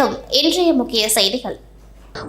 வணக்கம் இன்றைய முக்கிய செய்திகள்.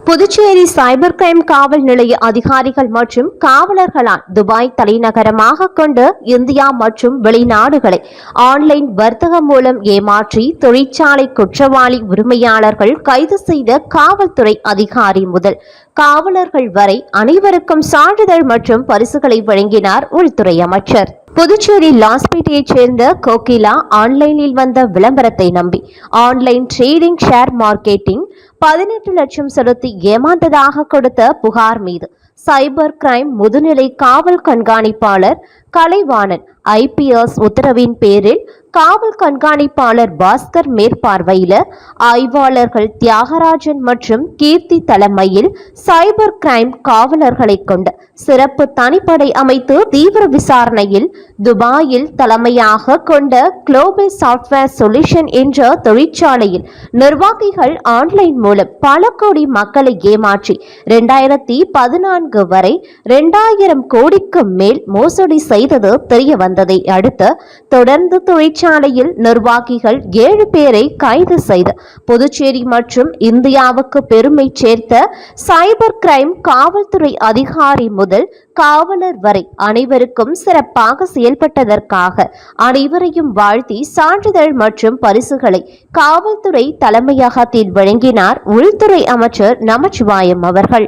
புதுச்சேரி சைபர் கிரைம் காவல் நிலைய அதிகாரிகள் மற்றும் காவலர்களால் துபாய் தலைநகரமாக கொண்டு இந்தியா மற்றும் வெளிநாடுகளை ஆன்லைன் வர்த்தகம் மூலம் ஏமாற்றி தொழிற்சாலை குற்றவாளி உரிமையாளர்கள் கைது செய்த காவல்துறை அதிகாரி முதல் காவலர்கள் வரை அனைவருக்கும் சான்றிதழ் மற்றும் பரிசுகளை வழங்கினார் உள்துறை அமைச்சர். புதுச்சேரி லாஸ்பேட்டையைச் சேர்ந்த கோகிலா ஆன்லைனில் வந்த விளம்பரத்தை நம்பி ஆன்லைன் ட்ரேடிங் ஷேர் மார்க்கெட்டிங் பதினெட்டு லட்சம் செலுத்தி ஏமாந்ததாக கொடுத்த புகார் மீது சைபர் கிரைம் முதுநிலை காவல் கண்காணிப்பாளர் கலைவாணன் ஐபிஎஸ் உத்தரவின் பேரில் காவல் கண்காணிப்பாளர் பாஸ்கர் மேற்பார்வையில ஆய்வாளர்கள் தியாகராஜன் மற்றும் கீர்த்தி தலைமையில் சைபர் கிரைம் காவலர்களை கொண்ட சிறப்பு தனிப்படை அமைத்து தீவிர விசாரணையில் துபாயில் தலைமையாக கொண்ட குளோபல் சாஃப்ட்வேர் சொல்யூஷன் என்ற தொழிற்சாலையில் நிர்வாகிகள் ஆன்லைன் மூலம் பல கோடி மக்களை ஏமாற்றி இரண்டாயிரத்தி பதினான்கு வரை இரண்டாயிரம் கோடிக்கு மேல் மோசடி செய்தது தெரிய வந்ததை அடுத்து தொடர்ந்து தொழிற்சாலையில் நிர்வாகிகள் ஏழு பேரை கைது செய்து புதுச்சேரி மற்றும் இந்தியாவுக்கு பெருமை சேர்த்த சைபர் கிரைம் காவல்துறை அதிகாரி முதல் காவலர் வரை அனைவருக்கும் சிறப்பாக செயல்பட்டதற்காக அனைவரையும் வாழ்த்தி சான்றிதழ் மற்றும் பரிசுகளை காவல்துறை தலைமையகத்தில் வழங்கினார் உள்துறை அமைச்சர் நமச்சிவாயம் அவர்கள்.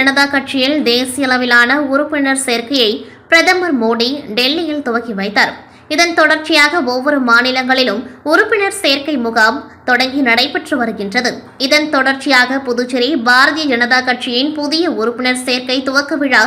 ஜனதா கட்சியில் தேசிய அளவிலான உறுப்பினர் சேர்க்கையை பிரதமர் மோடி டெல்லியில் துவக்கி வைத்தார். இதன் தொடர்ச்சியாக ஒவ்வொரு மாநிலங்களிலும் உறுப்பினர் சேர்க்கை முகாம் தொடங்கி நடைபெற்று வருகின்றது. இதன் தொடர்ச்சியாக புதுச்சேரி பாரதிய ஜனதா கட்சியின் புதிய உறுப்பினர் சேர்க்கை துவக்க விழா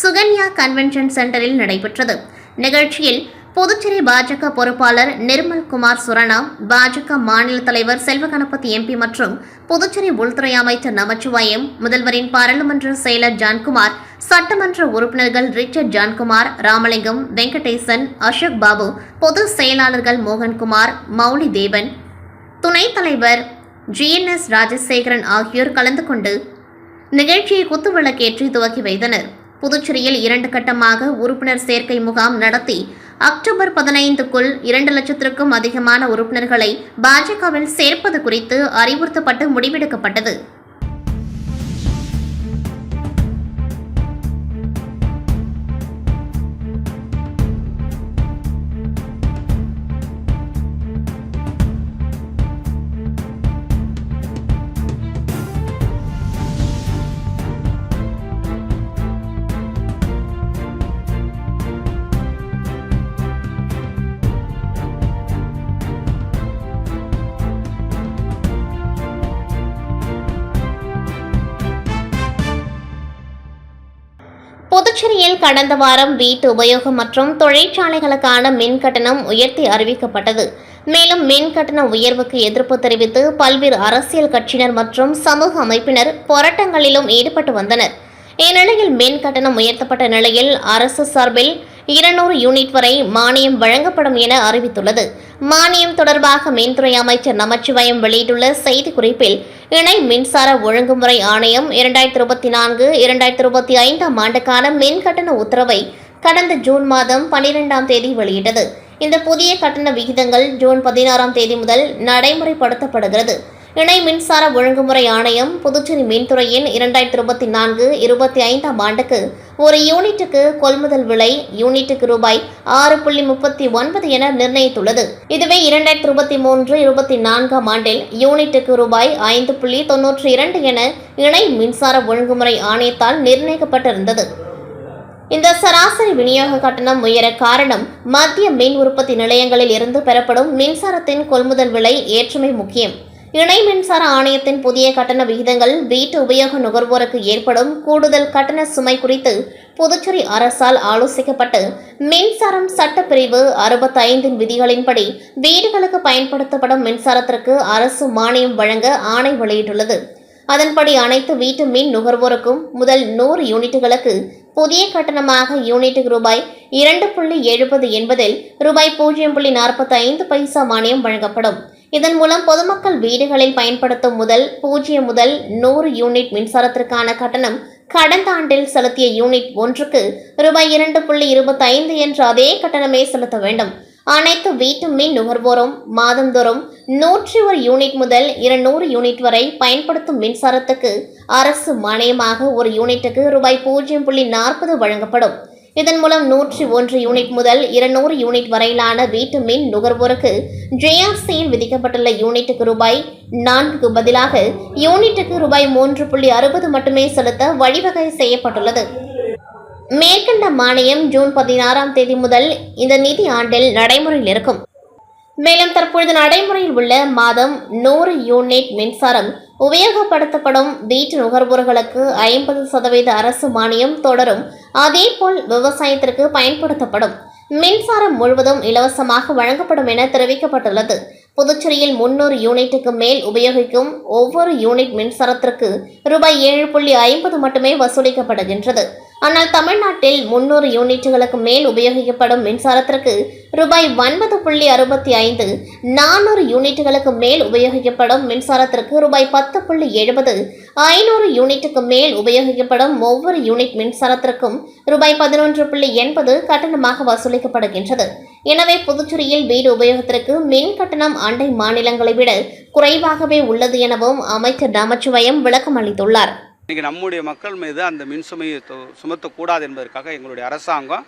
சுகன்யா கன்வென்ஷன் சென்டரில் நடைபெற்றது. நிகழ்ச்சியில் புதுச்சேரி பாஜக பொறுப்பாளர் நிர்மல் குமார் சுரணா பாஜக மாநில தலைவர் செல்வ கணபதி எம்பி மற்றும் புதுச்சேரி உள்துறை அமைச்சர் நமச்சிவாயம் முதல்வரின் பாராளுமன்ற செயலர் ஜான்குமார் சட்டமன்ற உறுப்பினர்கள் ரிச்சர்ட் ஜான்குமார் ராமலிங்கம் வெங்கடேசன் அசோக் பாபு பொது செயலாளர்கள் மோகன்குமார் மௌலி தேவன் துணைத் தலைவர் ஜிஎன்எஸ் ராஜசேகரன் ஆகியோர் கலந்து கொண்டு நிகழ்ச்சியை குத்துவிளக்கேற்றி துவக்கி வைத்தனர். புதுச்சேரியில் இரண்டு கட்டமாக உறுப்பினர் சேர்க்கை முகாம் நடத்தி அக்டோபர் பதினைந்துக்குள் இரண்டு லட்சத்திற்கும் அதிகமான உறுப்பினர்களை பாஜகவில் சேர்ப்பது குறித்து அறிவுறுத்தப்பட்டு முடிவெடுக்கப்பட்டது. புதுச்சேரியில் கடந்த வாரம் வீட்டு உபயோகம் மற்றும் தொழிற்சாலைகளுக்கான மின் கட்டணம் உயர்த்தி அறிவிக்கப்பட்டது. மேலும் மின் கட்டண உயர்வுக்கு எதிர்ப்பு தெரிவித்து பல்வேறு அரசியல் கட்சியினர் மற்றும் சமூக அமைப்பினர் போராட்டங்களிலும் ஈடுபட்டு வந்தனர். இந்நிலையில் மின் கட்டணம் உயர்த்தப்பட்ட நிலையில் அரசு சார்பில் இருநூறு யூனிட் வரை மானியம் வழங்கப்படும் என அறிவித்துள்ளது. மானியம் தொடர்பாக மின்துறை அமைச்சர் நமச்சிவாயம் வெளியிட்டுள்ள செய்திக்குறிப்பில் இணை மின்சார ஒழுங்குமுறை ஆணையம் இரண்டாயிரத்தி இருபத்தி நான்கு இரண்டாயிரத்தி இருபத்தி ஐந்தாம் ஆண்டுக்கான மின் கட்டண உத்தரவை கடந்த ஜூன் மாதம் பனிரெண்டாம் தேதி வெளியிட்டது. இந்த புதிய கட்டண விகிதங்கள் ஜூன் பதினாறாம் தேதி முதல் நடைமுறைப்படுத்தப்படுகிறது. இணை மின்சார ஒழுங்குமுறை ஆணையம் புதுச்சேரி மின்துறையின் இரண்டாயிரத்தி இருபத்தி நான்கு இருபத்தி ஐந்தாம் ஆண்டுக்கு ஒரு யூனிட்டுக்கு கொள்முதல் விலை யூனிட்டுக்கு ரூபாய் ஆறு புள்ளி முப்பத்தி ஒன்பது என நிர்ணயித்துள்ளது. இதுவே இரண்டாயிரத்தி இருபத்தி மூன்று இருபத்தி நான்காம் ஆண்டில் யூனிட்டுக்கு ரூபாய் ஐந்து புள்ளி தொன்னூற்றி இரண்டு என இணை மின்சார ஒழுங்குமுறை ஆணையத்தால் நிர்ணயிக்கப்பட்டிருந்தது. இந்த சராசரி விநியோக கட்டணம் உயர காரணம் மத்திய மின் உற்பத்தி நிலையங்களில் இருந்து பெறப்படும் மின்சாரத்தின் கொள்முதல் விலை ஏற்றுமை முக்கியம். இணை மின்சார ஆணையத்தின் புதிய கட்டண விகிதங்கள் வீட்டு உபயோக நுகர்வோருக்கு ஏற்படும் கூடுதல் கட்டண சுமை குறித்து புதுச்சேரி அரசால் ஆலோசிக்கப்பட்டு மின்சாரம் சட்டப்பிரிவு அறுபத்தைந்தின் விதிகளின்படி வீடுகளுக்கு பயன்படுத்தப்படும் மின்சாரத்திற்கு அரசு மானியம் வழங்க ஆணை வெளியிட்டுள்ளது. அதன்படி அனைத்து வீட்டு மின் நுகர்வோருக்கும் முதல் நூறு யூனிட்டுகளுக்கு புதிய கட்டணமாக யூனிட்டுக்கு ரூபாய் இரண்டு புள்ளி எழுபது என்பதில் ரூபாய் பூஜ்ஜியம் புள்ளி நாற்பத்தி ஐந்து பைசா மானியம் வழங்கப்படும். இதன் மூலம் பொதுமக்கள் வீடுகளில் பயன்படுத்தும் முதல் பூஜ்ஜியம் முதல் நூறு யூனிட் மின்சாரத்திற்கான கட்டணம் கடந்த ஆண்டில் செலுத்திய யூனிட் ஒன்றுக்கு ரூபாய் இரண்டு புள்ளி இருபத்தைந்து என்ற அதே கட்டணமே செலுத்த வேண்டும். அனைத்து வீட்டு மின் நுகர்வோரும் மாதந்தோறும் நூற்றி ஒரு யூனிட் முதல் இருநூறு யூனிட் வரை பயன்படுத்தும் மின்சாரத்துக்கு அரசு மானியமாக ஒரு யூனிட்டுக்கு ரூபாய் பூஜ்ஜியம் புள்ளி நாற்பது வழங்கப்படும். இதன் மூலம் நூற்றி ஒன்று யூனிட் முதல் இருநூறு யூனிட் வரையிலான வீட்டு மின் நுகர்வோருக்கு ஜேஆர்சியில் விதிக்கப்பட்டுள்ள யூனிட்டுக்கு ரூபாய் நான்குக்கு பதிலாக யூனிட்டுக்கு ரூபாய் மூன்று புள்ளி அறுபது மட்டுமே செலுத்த வழிவகை செய்யப்பட்டுள்ளது. மேற்கண்ட மானியம் ஜூன் பதினாறாம் தேதி முதல் இந்த நிதி ஆண்டில் நடைமுறையில் இருக்கும். மேலும் தற்பொழுது நடைமுறையில் உள்ள மாதம் நூறு யூனிட் மின்சாரம் உபயோகப்படுத்தப்படும் வீட்டு நுகர்வோர்களுக்கு ஐம்பது சதவீத அரசு மானியம் தொடரும். அதேபோல் விவசாயத்திற்கு பயன்படுத்தப்படும். மின்சாரம் முழுவதும் இலவசமாக வழங்கப்படும் என தெரிவிக்கப்பட்டுள்ளது. புதுச்சேரியில் முன்னூறு யூனிட்டுக்கு மேல் உபயோகிக்கும் ஒவ்வொரு யூனிட் மின்சாரத்திற்கு ரூபாய் ஏழு புள்ளி ஐம்பது மட்டுமே வசூலிக்கப்படுகின்றது. ஆனால் தமிழ்நாட்டில் முன்னூறு யூனிட்டுகளுக்கு மேல் உபயோகிக்கப்படும் மின்சாரத்திற்கு ரூபாய் ஒன்பது புள்ளி அறுபத்தி ஐந்து நானூறு யூனிட்டுகளுக்கு மேல் உபயோகிக்கப்படும் மின்சாரத்திற்கு ரூபாய் பத்து புள்ளி எழுபது ஐநூறு யூனிட்டுக்கு மேல் உபயோகிக்கப்படும் ஒவ்வொரு யூனிட் மின்சாரத்திற்கும் ரூபாய் பதினொன்று புள்ளி எண்பது கட்டணமாக வசூலிக்கப்படுகின்றது. எனவே புதுச்சேரியில் வீடு உபயோகத்திற்கு மின் கட்டணம் அண்டை மாநிலங்களை விட குறைவாகவே உள்ளது எனவும் அமைச்சர் நமச்சிவயம் விளக்கம் அளித்துள்ளார். இன்றைக்கி நம்முடைய மக்கள் மீது அந்த மின்சுமையை சுமத்தக்கூடாது என்பதற்காக எங்களுடைய அரசாங்கம்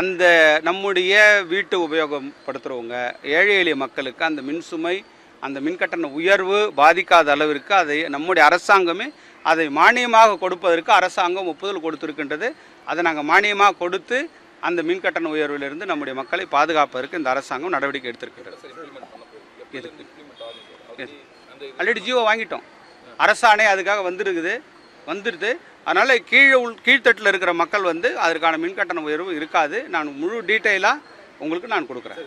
அந்த நம்முடைய வீட்டு உபயோகப்படுத்துகிறவங்க ஏழை எளிய மக்களுக்கு அந்த மின்சுமை அந்த மின்கட்டண உயர்வு பாதிக்காத அளவிற்கு அதை நம்முடைய அரசாங்கமே அதை மானியமாக கொடுப்பதற்கு அரசாங்கம் ஒப்புதல் கொடுத்திருக்கின்றது. அதை நாங்கள் மானியமாக கொடுத்து அந்த மின்கட்டண உயர்விலிருந்து நம்முடைய மக்களை பாதுகாப்பதற்கு இந்த அரசாங்கம் நடவடிக்கை எடுத்திருக்கிறது. எதுக்கு ஆல்ரெடி ஜியோ வாங்கிட்டோம். அரசாணை அதுக்காக வந்திருக்குது. வந்துடுது அதனால் கீழே உள் கீழ்த்தட்டில் இருக்கிற மக்கள் வந்து அதற்கான மின்கட்டண உயர்வு இருக்காது. நான் முழு டீட்டெயிலாக உங்களுக்கு நான் கொடுக்குறேன்.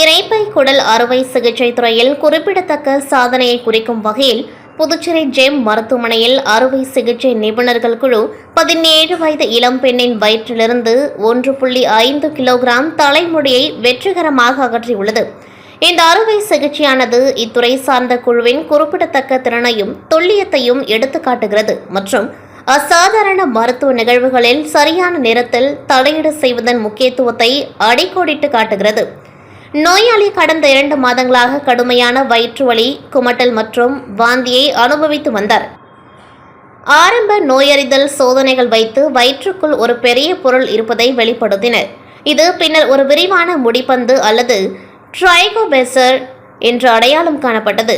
இறைப்பை குடல் அறுவை சிகிச்சை துறையில் குறிப்பிடத்தக்க சாதனையை குறிக்கும் வகையில் புதுச்சேரி ஜெம் மருத்துவமனையில் அறுவை சிகிச்சை நிபுணர்கள் குழு பதினேழு வயது இளம் பெண்ணின் வயிற்றிலிருந்து ஒன்று புள்ளி ஐந்து கிலோகிராம் தலைமுடியை வெற்றிகரமாக அகற்றியுள்ளது. இந்த அறுவை சிகிச்சையானது இத்துறை சார்ந்த குழுவின் குறிப்பிடத்தக்க திறனையும் துல்லியத்தையும் எடுத்துக்காட்டுகிறது மற்றும் அசாதாரண மருத்துவ நிகழ்வுகளில் சரியான நேரத்தில் தலையீடு செய்வதன் முக்கியத்துவத்தை அடிக்கோடிட்டு காட்டுகிறது. நோயாளி கடந்த இரண்டு மாதங்களாக கடுமையான வயிற்று வலி குமட்டல் மற்றும் வாந்தியை அனுபவித்து வந்தார். ஆரம்ப நோயறிதல் சோதனைகள் வைத்து வயிற்றுக்குள் ஒரு பெரிய பொருள் இருப்பதை வெளிப்படுத்தினர். இது பின்னர் ஒரு விரிவான முடிப்பந்து அல்லது ட்ரைகோபெசர் என்று அடையாளம் காணப்பட்டது.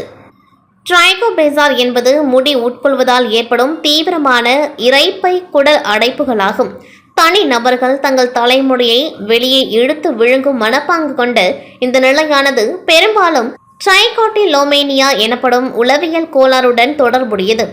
ட்ரைகோபேசார் என்பது முடி உட்கொள்வதால் ஏற்படும் தீவிரமான இறைப்பை குடல் அடைப்புகளாகும். தனி நபர்கள் தங்கள் தலைமுடியை வெளியே இழுத்து விழுங்கும் மனப்பாங்கு கொண்ட இந்த நிலையானது பெரும்பாலும் ட்ரைகோட்டிலோமேனியா எனப்படும் உளவியல் கோளாறுடன் தொடர்புடையது.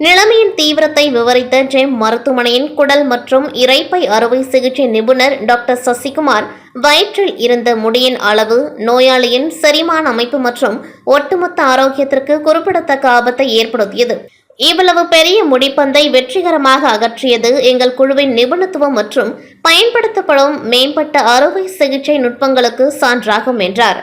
நிலைமையின் தீவிரத்தை விவரித்த ஜெம் மருத்துவமனையின் குடல் மற்றும் இறைப்பை அறுவை சிகிச்சை நிபுணர் டாக்டர் சசிகுமார் வயிற்றில் இருந்த முடியின் அளவு நோயாளியின் செரிமான அமைப்பு மற்றும் ஒட்டுமொத்த ஆரோக்கியத்திற்கு குறிப்பிடத்தக்க ஆபத்தை ஏற்படுத்தியது. இவ்வளவு பெரிய முடிப்பந்தை வெற்றிகரமாக அகற்றியது எங்கள் குழுவின் நிபுணத்துவம் மற்றும் பயன்படுத்தப்படும் மேம்பட்ட அறுவை சிகிச்சை நுட்பங்களுக்கு சான்றாகும் என்றார்.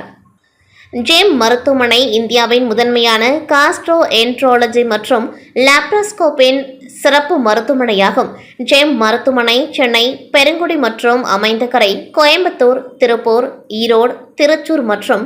ஜேம் மருத்துவமனை இந்தியாவின் முதன்மையான காஸ்ட்ரோ என்ட்ரோலஜி மற்றும் லாப்ரோஸ்கோப்பின் சிறப்பு மருத்துவமனையாகும். ஜேம் மருத்துவமனை சென்னை பெருங்குடி மற்றும் அமைந்தகரை கோயம்புத்தூர் திருப்பூர் ஈரோடு திருச்சூர் மற்றும்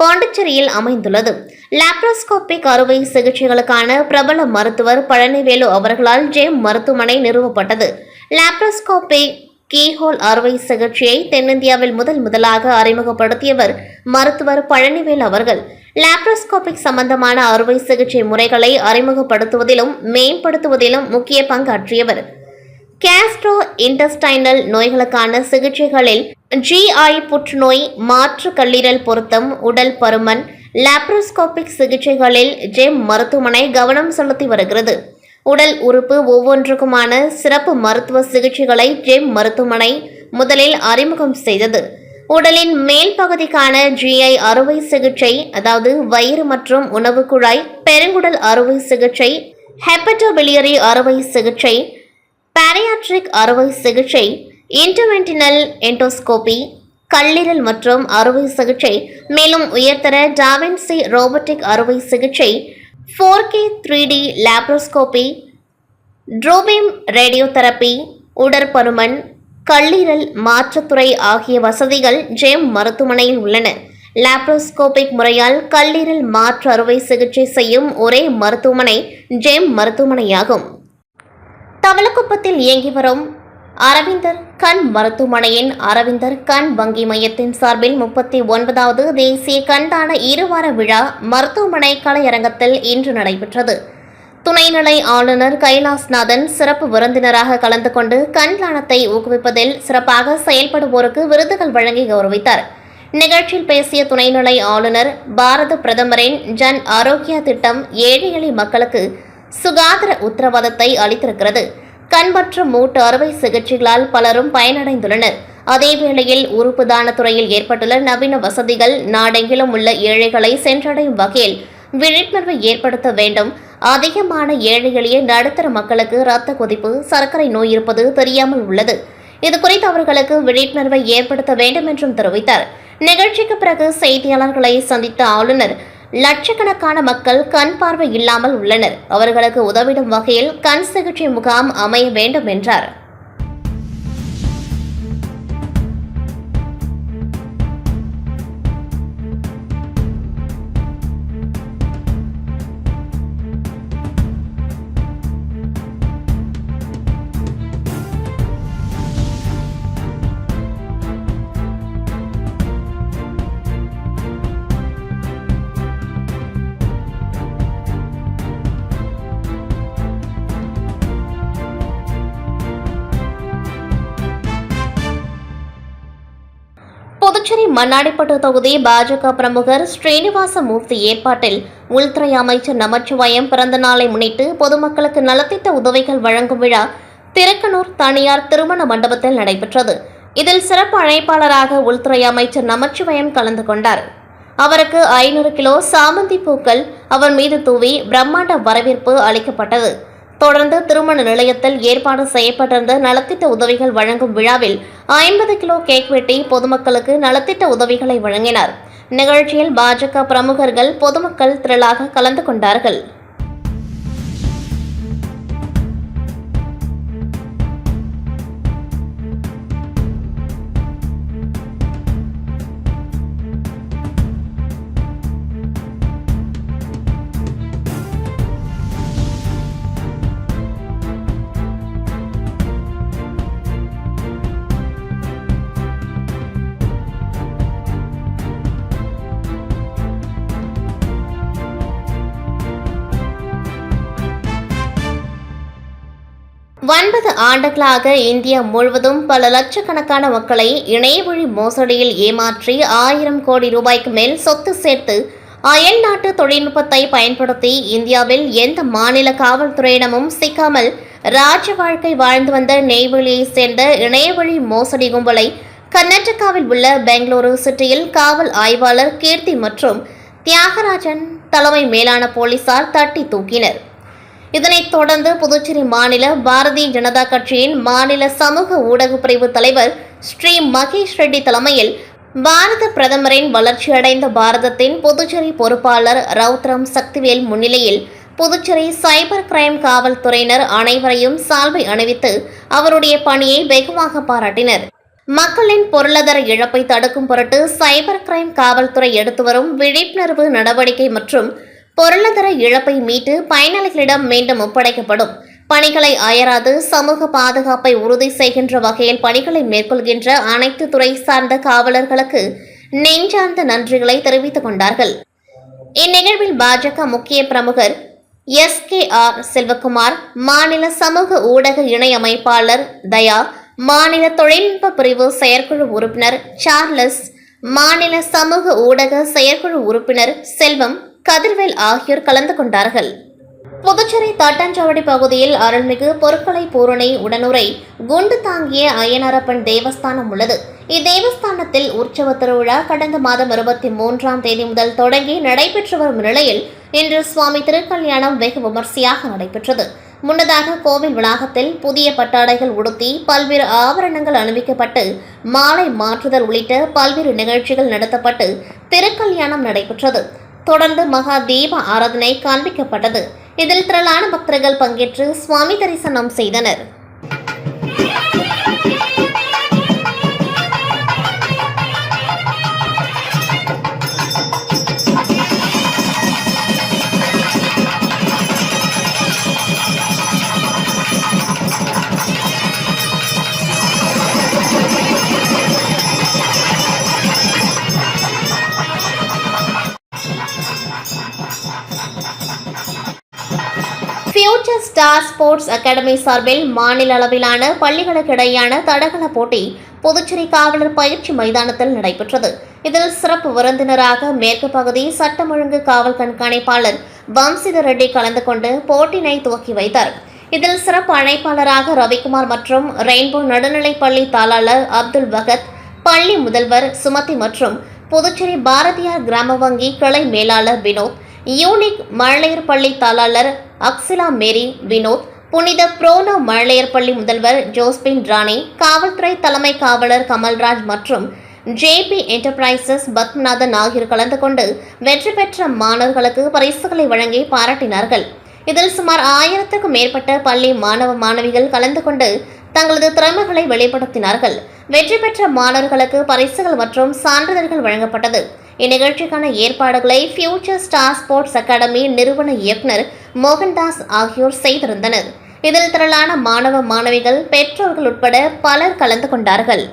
பாண்டிச்சேரியில் அமைந்துள்ளது. லாப்ரோஸ்கோபிக் அறுவை சிகிச்சைகளுக்கான பிரபல மருத்துவர் பழனிவேலு அவர்களால் ஜேம் மருத்துவமனை நிறுவப்பட்டது. லாப்ரோஸ்கோபிக் கீஹோல் அறுவை சிகிச்சையை தென்னிந்தியாவில் முதல் முதலாக அறிமுகப்படுத்தியவர் மருத்துவர் பழனிவேல் அவர்கள். லாப்ரோஸ்கோபிக் சம்பந்தமான அறுவை சிகிச்சை முறைகளை அறிமுகப்படுத்துவதிலும் மேம்படுத்துவதிலும் முக்கிய பங்காற்றியவர். கேஸ்ட்ரோ இன்டஸ்டைனல் நோய்களுக்கான சிகிச்சைகளில் ஜிஐ புற்றுநோய் மாற்று கல்லீரல் பொருத்தம் உடல் பருமன் லாப்ரோஸ்கோபிக் சிகிச்சைகளில் ஜெம் மருத்துவமனை கவனம் செலுத்தி வருகிறது. உடல் உறுப்பு ஒவ்வொன்றுக்குமான சிறப்பு மருத்துவ சிகிச்சைகளை ஜெம் மருத்துவமனை முதலில் அறிமுகம் செய்தது. உடலின் மேல் பகுதிக்கான ஜிஐ அறுவை சிகிச்சை அதாவது வயிறு மற்றும் உணவு குழாய் பெருங்குடல் அறுவை சிகிச்சை ஹெப்படோபிலியரி அறுவை சிகிச்சை பாரியாட்ரிக் அறுவை சிகிச்சை இன்டர்வென்டினல் என்டோஸ்கோபி கல்லீரல் மற்றும் அறுவை சிகிச்சை மேலும் உயர்தர டாவின்சி ரோபோட்டிக் அறுவை சிகிச்சை four K three D laparoscopy ட்ரோபிம் radiotherapy உடற்பருமன் கல்லீரல் மாற்றுத்துறை ஆகிய வசதிகள் ஜேம் மருத்துவமனையில் உள்ளன லாப்ரோஸ்கோபிக் முறையால் கல்லீரல் மாற்று அறுவை சிகிச்சை செய்யும் ஒரே மருத்துவமனை ஜெம் மருத்துவமனையாகும் தவளக்குப்பத்தில் இயங்கி வரும் அரவிந்தர் கண் மருத்துவமனையின் அரவிந்தர் கண் வங்கி மையத்தின் சார்பில் முப்பத்தி ஒன்பதாவது தேசிய கண்தான இருவார விழா மருத்துவமனை கலையரங்கத்தில் இன்று நடைபெற்றது. துணைநிலை ஆளுநர் கைலாஸ்நாதன் சிறப்பு விருந்தினராக கலந்து கொண்டு கண் தானத்தை ஊக்குவிப்பதில் சிறப்பாக செயல்படுவோருக்கு விருதுகள் வழங்கி கௌரவித்தார். நிகழ்ச்சியில் பேசிய துணைநிலை ஆளுநர் பாரத பிரதமரின் ஜன் ஆரோக்கியா திட்டம் ஏழை எளிய மக்களுக்கு சுகாதார உத்தரவாதத்தை அளித்திருக்கிறது. கண் மற்றும் மூட்டு அறுவை சிகிச்சைகளால் பலரும் பயனடைந்துள்ளனர். அதேவேளையில் உறுப்பு தான துறையில் ஏற்பட்டுள்ள நவீன வசதிகள் நாடெங்கிலும் உள்ள ஏழைகளை சென்றடையும் வகையில் விழிப்புணர்வை ஏற்படுத்த வேண்டும். அதிகமான ஏழை எளிய நடுத்தர மக்களுக்கு இரத்த கொதிப்பு சர்க்கரை நோய் இருப்பது தெரியாமல் உள்ளது. இது குறித்து அவர்களுக்கு விழிப்புணர்வை ஏற்படுத்த வேண்டும் என்றும் தெரிவித்தார். நிகழ்ச்சிக்கு பிறகு செய்தியாளர்களை சந்தித்த ஆளுநர் லட்சக்கணக்கான மக்கள் கண் பார்வை இல்லாமல் உள்ளனர். அவர்களுக்கு உதவிடும் வகையில் கண் சிகிச்சை முகாம் அமைய வேண்டும் என்றார். மண்ணாடிப்பட்டு தொகுதி பாஜக பிரமுகர் ஸ்ரீனிவாச மூர்த்தி ஏற்பாட்டில் உள்துறை அமைச்சர் நமச்சிவாயம் பிறந்த நாளை முன்னிட்டு பொதுமக்களுக்கு நலத்திட்ட உதவிகள் வழங்கும் விழா திருக்கனூர் தனியார் திருமண மண்டபத்தில் நடைபெற்றது. இதில் சிறப்பு அழைப்பாளராக உள்துறை அமைச்சர் நமச்சிவாயம் கலந்து கொண்டார். அவருக்கு ஐநூறு கிலோ சாமந்தி பூக்கள் அவர் மீது தூவி பிரம்மாண்ட வரவேற்பு அளிக்கப்பட்டது. தொடர்ந்து திருமண நிலையத்தில் ஏற்பாடு செய்யப்பட்டிருந்த நலத்திட்ட உதவிகள் வழங்கும் விழாவில் ஐம்பது கிலோ கேக் வெட்டி பொதுமக்களுக்கு நலத்திட்ட உதவிகளை வழங்கினார். நிகழ்ச்சியில் பாஜக பிரமுகர்கள் பொதுமக்கள் திரளாக கலந்து கொண்டார்கள். ஒன்பது ஆண்டுகளாக இந்தியா முழுவதும் பல லட்சக்கணக்கான மக்களை இணையவழி மோசடியில் ஏமாற்றி ஆயிரம் கோடி ரூபாய்க்கு மேல் சொத்து சேர்த்து அயல் நாட்டு தொழில்நுட்பத்தை பயன்படுத்தி இந்தியாவில் எந்த மாநில காவல்துறையிடமும் சிக்காமல் ராஜ வாழ்க்கை வாழ்ந்து வந்த நெய்வேலியைச் சேர்ந்த இணையவழி மோசடி கும்பலை கர்நாடகாவில் உள்ள பெங்களூரு சிட்டியில் காவல் ஆய்வாளர் கீர்த்தி மற்றும் தியாகராஜன் தலைமை மேலான போலீசார் தட்டி தூக்கினர். இதனைத் தொடர்ந்து புதுச்சேரி மாநில பாரதிய ஜனதா கட்சியின் மாநில சமூக ஊடக பிரிவு தலைவர் ஸ்ரீ மகேஷ் ரெட்டி தலைமையில் பாரத பிரதமரின் வளர்ச்சியடைந்த பாரதத்தின் புதுச்சேரி பொறுப்பாளர் ரவுத்ரம் சக்திவேல் முன்னிலையில் புதுச்சேரி சைபர் கிரைம் காவல்துறையினர் அனைவரையும் சால்வை அணிவித்து அவருடைய பணியை வெகுவாக பாராட்டினர். மக்களின் பொருளாதார இழப்பை தடுக்கும் பொருட்டு சைபர் கிரைம் காவல்துறை எடுத்து வரும் விழிப்புணர்வு நடவடிக்கை மற்றும் பொருளாதார இழப்பை மீட்டு பயனாளிகளிடம் மீண்டும் ஒப்படைக்கப்படும். பணிகளை அயராது சமூக பாதுகாப்பை உறுதி செய்கின்ற வகையில் பணிகளை மேற்கொள்கின்ற அனைத்து துறை சார்ந்த காவலர்களுக்கு நெஞ்சார்ந்த நன்றிகளை தெரிவித்துக் கொண்டார்கள். இந்நிகழ்வில் பாஜக முக்கிய பிரமுகர் எஸ் கே ஆர் செல்வகுமார் மாநில சமூக ஊடக இணை அமைப்பாளர் தயா மாநில தொழில்நுட்ப பிரிவு செயற்குழு உறுப்பினர் சார்லஸ் மாநில சமூக ஊடக செயற்குழு உறுப்பினர் செல்வம் கதிர்வேல் ஆகியோர் கலந்து கொண்டார்கள். புதுச்சேரி தட்டாஞ்சாவடி பகுதியில் அருள்மிகு பொருட்களை பூரணி உடனுரை குண்டு தாங்கிய அய்யனாரப்பன் தேவஸ்தானம் உள்ளது. இத்தேவஸ்தானத்தில் உற்சவ திருவிழா கடந்த மாதம் இருபத்தி மூன்றாம் தேதி முதல் தொடங்கி நடைபெற்று வரும் நிலையில் இன்று சுவாமி திருக்கல்யாணம் வெகு விமர்சையாக நடைபெற்றது. முன்னதாக கோவில் வளாகத்தில் புதிய பட்டாடைகள் உடுத்தி பல்வேறு ஆபரணங்கள் அணிவிக்கப்பட்டு மாலை மாற்றுதல் உள்ளிட்ட பல்வேறு நிகழ்ச்சிகள் நடத்தப்பட்டு திருக்கல்யாணம் நடைபெற்றது. தொடர்ந்து மகா தீப ஆராதனை காண்பிக்கப்பட்டது இதில் திரளான பக்தர்கள் பங்கேற்று சுவாமி தரிசனம் செய்தனர். ஸ்டார் ஸ்போர்ட்ஸ் அகாடமி சார்பில் மாநில அளவிலான பள்ளிகளுக்கிடையான தடகள போட்டி புதுச்சேரி காவலர் பயிற்சி மைதானத்தில் நடைபெற்றது. இதில் சிறப்பு விருந்தினராக மேற்கு பகுதி சட்டம் ஒழுங்கு காவல் கண்காணிப்பாளர் வம்சிதர் ரெட்டி கலந்து கொண்டு போட்டினை துவக்கி வைத்தார். இதில் சிறப்பு அழைப்பாளராக ரவிக்குமார் மற்றும் ரெயின்போ நடுநிலைப் பள்ளி தாளாளர் அப்துல் பகத் பள்ளி முதல்வர் சுமதி மற்றும் புதுச்சேரி பாரதியார் கிராம வங்கி கிளை மேலாளர் வினோத் யூனிக் மழலையர் பள்ளி தாளாளர் அக்ஸிலா மேரி வினோத் புனித புரோனோ மழலையர் பள்ளி முதல்வர் ஜோஸ்பின் ராணி காவல்துறை தலைமை காவலர் கமல்ராஜ் மற்றும் ஜேபி என்டர்பிரைசஸ் பத்மநாதன் ஆகியோர் கலந்து கொண்டு வெற்றி பெற்ற மாணவர்களுக்கு பரிசுகளை வழங்கி பாராட்டினார்கள். இதில் சுமார் ஆயிரத்துக்கும் மேற்பட்ட பள்ளி மாணவ மாணவிகள் கலந்து கொண்டு தங்களது திறமைகளை வெளிப்படுத்தினார்கள். வெற்றி பெற்ற மாணவர்களுக்கு பரிசுகள் மற்றும் சான்றிதழ்கள் வழங்கப்பட்டது. இந்நிகழ்ச்சிக்கான ஏற்பாடுகளை ஃபியூச்சர் ஸ்டார் ஸ்போர்ட்ஸ் அகாடமி நிறுவன இயக்குனர் மோகன்தாஸ் ஆகியோர் செய்திருந்தனர். இதில் திரளான மாணவ மாணவிகள் பெற்றோர்கள் உட்பட பலர் கலந்து கொண்டார்கள்.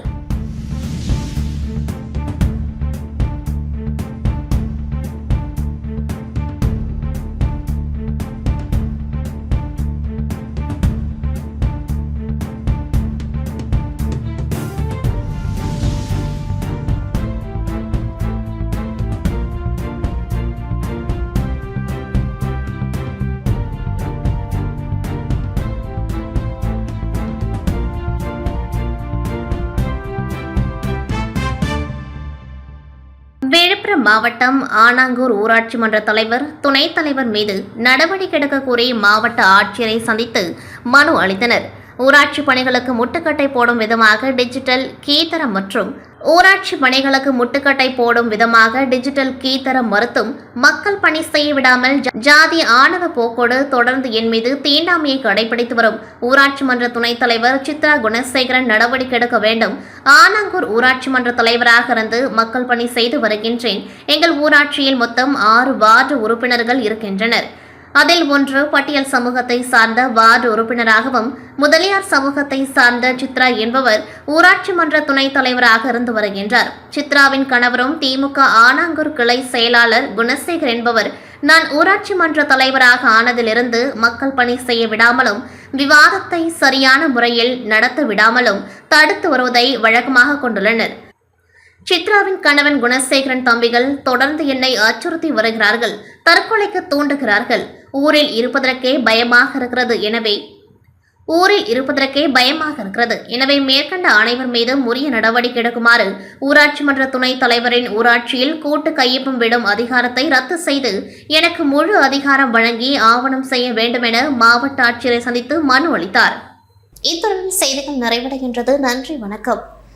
விழுப்புரம் மாவட்டம் ஆனாங்கூர் ஊராட்சி மன்ற தலைவர் துணைத் தலைவர் மீது நடவடிக்கை எடுக்க கோரி மாவட்ட ஆட்சியரை சந்தித்து மனு அளித்தனர். ஊராட்சி பணிகளுக்கு முட்டுக்கட்டை போடும் விதமாக டிஜிட்டல் கீத்தரம் மற்றும் ஊராட்சி பணிகளுக்கு முட்டுக்கட்டை போடும் விதமாக டிஜிட்டல் கீத்தரம் மறுத்தும் மக்கள் பணி செய்ய விடாமல் ஜாதி ஆணவ போக்கோடு தொடர்ந்து என் மீது தீண்டாமையை கடைபிடித்து வரும் ஊராட்சி மன்ற துணைத் தலைவர் சித்ரா குணசேகரன் நடவடிக்கை எடுக்க வேண்டும். ஆனங்கூர் ஊராட்சி மன்ற தலைவராக இருந்து மக்கள் பணி செய்து வருகின்றேன். எங்கள் ஊராட்சியில் மொத்தம் ஆறு வார்டு உறுப்பினர்கள் இருக்கின்றனர். அதில் ஒன்று பட்டியல் சமூகத்தை சார்ந்த வார்டு உறுப்பினராகவும் முதலியார் சமூகத்தை சார்ந்த சித்ரா என்பவர் ஊராட்சி மன்ற துணைத் தலைவராக இருந்து வருகின்றார். சித்ராவின் கணவரும் திமுக ஆனாங்கூர் கிளை செயலாளர் குணசேகர் என்பவர் நான் ஊராட்சி மன்ற தலைவராக ஆனதிலிருந்து மக்கள் பணி செய்ய விடாமலும் விவாதத்தை சரியான முறையில் நடத்த விடாமலும் தடுத்து வருவதை வழக்கமாக கொண்டுள்ளனர். சித்ராவின் கணவன் குணசேகரன் தம்பிகள் தொடர்ந்து என்னை அச்சுறுத்தி வருகிறார்கள் தற்கொலைக்கு தூண்டுகிறார்கள். ஊரில் இருப்பதற்கே பயமாக இருக்கிறது எனவே. ஊரில் இருப்பதற்கே பயமாக இருக்கிறது. எனவே மேற்கண்ட அனைவர் மீதும் உரிய நடவடிக்கை எடுக்குமாறு ஊராட்சி மன்ற துணைத் தலைவரின் ஊராட்சியில் கூட்டு கையொப்பம் விடும் அதிகாரத்தை ரத்து செய்து எனக்கு முழு அதிகாரம் வழங்கி ஆவணம் செய்ய வேண்டுமென மாவட்ட ஆட்சியரை சந்தித்து மனு அளித்தார். இத்துடன் செய்திகள் நிறைவடைகின்றது. நன்றி வணக்கம்.